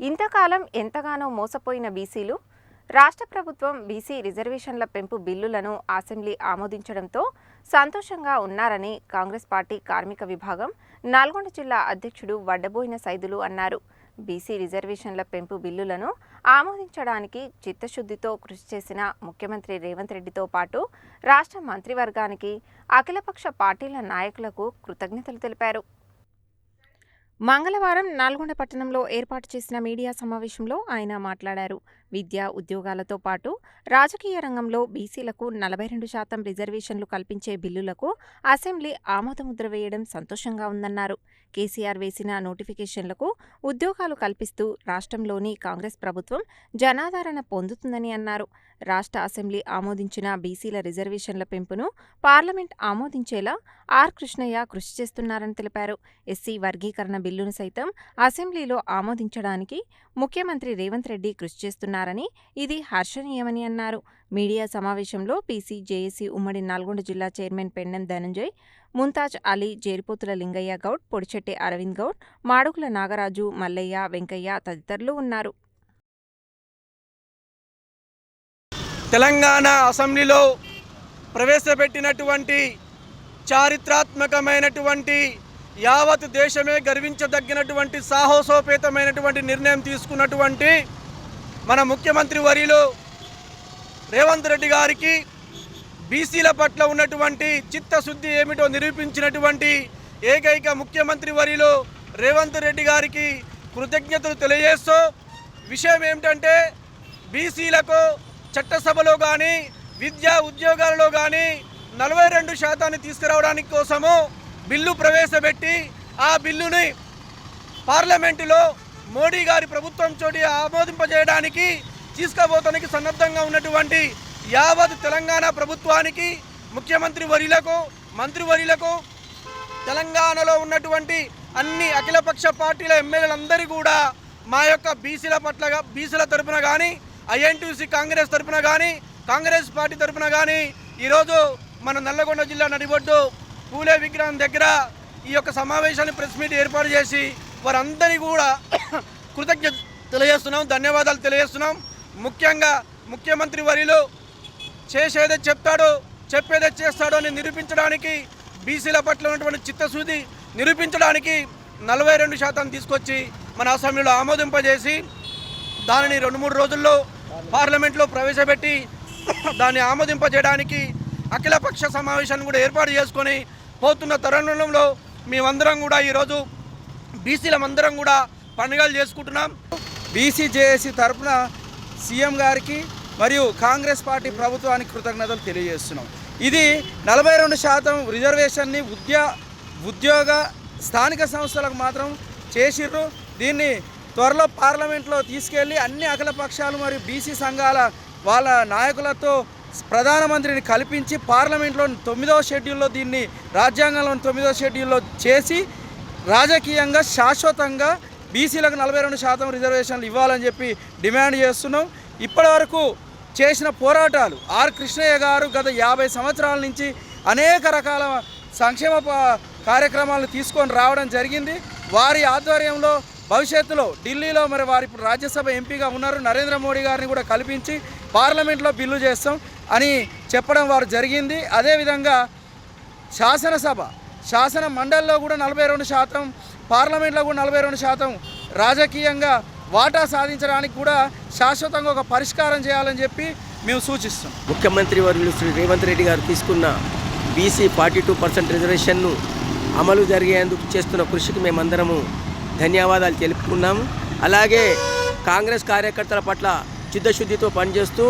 ఇంతకాలం ఎంతగానో మోసపోయిన బీసీలు రాష్ట్ర ప్రభుత్వం బీసీ రిజర్వేషన్ల పెంపు బిల్లులను అసెంబ్లీ ఆమోదించడంతో సంతోషంగా ఉన్నారని కాంగ్రెస్ పార్టీ కార్మిక విభాగం నల్గొండ జిల్లా అధ్యక్షుడు వడ్డబోయిన సైదులు అన్నారు. బీసీ రిజర్వేషన్ల పెంపు బిల్లులను ఆమోదించడానికి చిత్తశుద్ధితో కృషి చేసిన ముఖ్యమంత్రి రేవంత్ రెడ్డితో పాటు రాష్ట్ర మంత్రివర్గానికి అఖిలపక్ష పార్టీల నాయకులకు కృతజ్ఞతలు తెలిపారు. మంగళవారం నల్గొండ పట్టణంలో ఏర్పాటు చేసిన మీడియా సమావేశంలో ఆయన మాట్లాడారు. విద్య ఉద్యోగాలతో పాటు రాజకీయ రంగంలో బీసీలకు నలభై రెండు శాతం రిజర్వేషన్లు కల్పించే బిల్లులకు అసెంబ్లీ ఆమోదముద్ర వేయడం సంతోషంగా ఉందన్నారు. కేసీఆర్ వేసిన నోటిఫికేషన్లకు ఉద్యోగాలు కల్పిస్తూ రాష్ట్రంలోని కాంగ్రెస్ ప్రభుత్వం జనాదరణ పొందుతుందని అన్నారు. రాష్ట్ర అసెంబ్లీ ఆమోదించిన బీసీల రిజర్వేషన్ల పెంపును పార్లమెంట్ ఆమోదించేలా ఆర్ కృష్ణయ్య కృషి చేస్తున్నారని తెలిపారు. ఎస్సీ వర్గీకరణ బిల్లును సైతం అసెంబ్లీలో ఆమోదించడానికి ముఖ్యమంత్రి రేవంత్ రెడ్డి కృషి చేస్తున్నారు. చేస్తున్నారని ఇది హర్షణీయమని అన్నారు. మీడియా సమావేశంలో పీసీ జేఏసీ ఉమ్మడి నల్గొండ జిల్లా చైర్మన్ పెండెం ధనంజయ్ ముంతాజ్ అలీ జేరిపోతుల లింగయ్య గౌడ్ పొడిచెట్టి అరవింద్ గౌడ్ మాడుగుల నాగరాజు మల్లయ్య వెంకయ్య తదితరులు ఉన్నారు. తెలంగాణ అసెంబ్లీలో ప్రవేశపెట్టినటువంటి చారిత్రాత్మకమైనటువంటి యావత్ దేశమే గర్వించదగినటువంటి సాహసోపేతమైనటువంటి నిర్ణయం తీసుకున్నటువంటి మన ముఖ్యమంత్రి వర్యులు రేవంత్ రెడ్డి గారికి బీసీల పట్ల ఉన్నటువంటి చిత్తశుద్ధి ఏమిటో నిరూపించినటువంటి ఏకైక ముఖ్యమంత్రి వర్యులు రేవంత్ రెడ్డి గారికి కృతజ్ఞతలు తెలియజేస్తూ విషయం ఏమిటంటే బీసీలకు చట్టసభలో కానీ విద్యా ఉద్యోగాలలో కానీ నలభై రెండు శాతాన్ని తీసుకురావడానికి కోసము బిల్లు ప్రవేశపెట్టి ఆ బిల్లుని పార్లమెంటులో మోడీ గారి ప్రభుత్వం చోటి ఆమోదింపజేయడానికి తీసుకుపోతానికి సన్నద్ధంగా ఉన్నటువంటి యావత్ తెలంగాణ ప్రభుత్వానికి ముఖ్యమంత్రి వర్యులకు మంత్రివర్యులకు తెలంగాణలో ఉన్నటువంటి అన్ని అఖిలపక్ష పార్టీల ఎమ్మెల్యేలందరూ కూడా మా యొక్క బీసీల పట్ల బీసీల తరపున కానీ ఐఎన్టీసీ కాంగ్రెస్ తరపున కానీ కాంగ్రెస్ పార్టీ తరపున కానీ ఈరోజు మన నల్లగొండ జిల్లా నడిబొడ్డు పూలే విగ్రహం దగ్గర ఈ యొక్క సమావేశాన్ని ప్రెస్ మీట్ ఏర్పాటు చేసి వారందరి కూడా కృతజ్ఞత తెలియజేస్తున్నాం ధన్యవాదాలు తెలియజేస్తున్నాం. ముఖ్యంగా ముఖ్యమంత్రి వరిలో చేసేదే చెప్తాడో చెప్పేదే చేస్తాడో అని నిరూపించడానికి బీసీల పట్ల ఉన్నటువంటి చిత్తశుద్ధి నిరూపించడానికి నలభై రెండు శాతం తీసుకొచ్చి మన అసెంబ్లీలో ఆమోదింపజేసి దానిని రెండు మూడు రోజుల్లో పార్లమెంట్లో ప్రవేశపెట్టి దాన్ని ఆమోదింపజేయడానికి అఖిలపక్ష సమావేశాన్ని కూడా ఏర్పాటు చేసుకొని పోతున్న తరుణంలో మేమందరం కూడా ఈరోజు బీసీలమందరం కూడా పండుగలు చేసుకుంటున్నాం. బీసీ జేఏసీ తరపున సీఎం గారికి మరియు కాంగ్రెస్ పార్టీ ప్రభుత్వానికి కృతజ్ఞతలు తెలియజేస్తున్నాం. ఇది నలభై రెండు శాతం రిజర్వేషన్ని ఉద్యా ఉద్యోగ స్థానిక సంస్థలకు మాత్రం చేసిర్రు. దీన్ని త్వరలో పార్లమెంట్లో తీసుకెళ్ళి అన్ని అఖిల పక్షాలు మరియు బీసీ సంఘాల వాళ్ళ నాయకులతో ప్రధానమంత్రిని కల్పించి పార్లమెంట్లో తొమ్మిదవ షెడ్యూల్లో దీన్ని రాజ్యాంగంలోని తొమ్మిదవ షెడ్యూల్లో చేసి రాజకీయంగా శాశ్వతంగా బీసీలకు నలభై రెండు శాతం రిజర్వేషన్లు ఇవ్వాలని చెప్పి డిమాండ్ చేస్తున్నాం. ఇప్పటివరకు చేసిన పోరాటాలు ఆర్ కృష్ణయ్య గారు గత యాభై సంవత్సరాల నుంచి అనేక రకాల సంక్షేమ కార్యక్రమాలను తీసుకొని రావడం జరిగింది. వారి ఆధ్వర్యంలో భవిష్యత్తులో ఢిల్లీలో మరి వారి ఇప్పుడు రాజ్యసభ ఎంపీగా ఉన్నారు. నరేంద్ర మోడీ గారిని కూడా కల్పించి పార్లమెంట్లో బిల్లు చేస్తాం అని చెప్పడం వారు జరిగింది. అదేవిధంగా శాసనసభ శాసన మండలిలో కూడా నలభై రెండు శాతం పార్లమెంట్లో కూడా నలభై రెండు శాతం రాజకీయంగా వాటా సాధించడానికి కూడా శాశ్వతంగా ఒక పరిష్కారం చేయాలని చెప్పి మేము సూచిస్తాం ముఖ్యమంత్రి వర్యులు శ్రీ రేవంత్ రెడ్డి గారు తీసుకున్న బీసీ ఫార్టీ టూ పర్సెంట్ రిజర్వేషన్ను అమలు జరిగేందుకు చేస్తున్న కృషికి మేమందరము ధన్యవాదాలు తెలుపుకున్నాము. అలాగే కాంగ్రెస్ కార్యకర్తల పట్ల చిత్తశుద్ధితో పనిచేస్తూ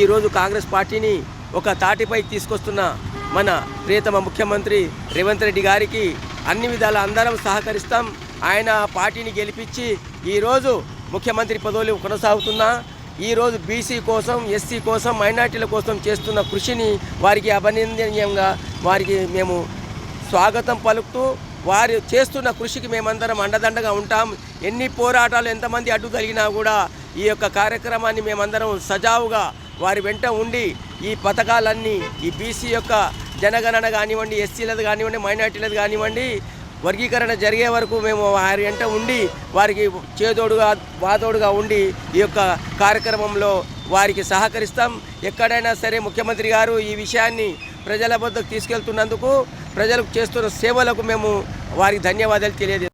ఈరోజు కాంగ్రెస్ పార్టీని ఒక తాటిపై తీసుకొస్తున్న మన ప్రియతమ ముఖ్యమంత్రి రేవంత్ రెడ్డి గారికి అన్ని విధాల అందరం సహకరిస్తాం. ఆయన పార్టీని గెలిపించి ఈరోజు ముఖ్యమంత్రి పదవులు కొనసాగుతున్నా. ఈరోజు బీసీ కోసం ఎస్సీ కోసం మైనార్టీల కోసం చేస్తున్న కృషిని వారికి అభినందనీయంగా వారికి మేము స్వాగతం పలుకుతూ వారు చేస్తున్న కృషికి మేమందరం అండదండగా ఉంటాం. ఎన్ని పోరాటాలు ఎంతమంది అడ్డు తగిలినా కూడా ఈ యొక్క కార్యక్రమాన్ని మేమందరం సజావుగా వారి వెంట ఉండి ఈ పథకాలన్నీ ఈ బీసీ యొక్క జనగణన కానివ్వండి ఎస్సీలది కానివ్వండి మైనార్టీలది కానివ్వండి వర్గీకరణ జరిగే వరకు మేము వారి వెంట ఉండి వారికి చేదోడుగా వాదోడుగా ఉండి ఈ యొక్క కార్యక్రమంలో వారికి సహకరిస్తాం. ఎక్కడైనా సరే ముఖ్యమంత్రి గారు ఈ విషయాన్ని ప్రజల వద్దకు తీసుకెళ్తున్నందుకు ప్రజలకు చేస్తున్న సేవలకు మేము వారికి ధన్యవాదాలు తెలియజేస్తాం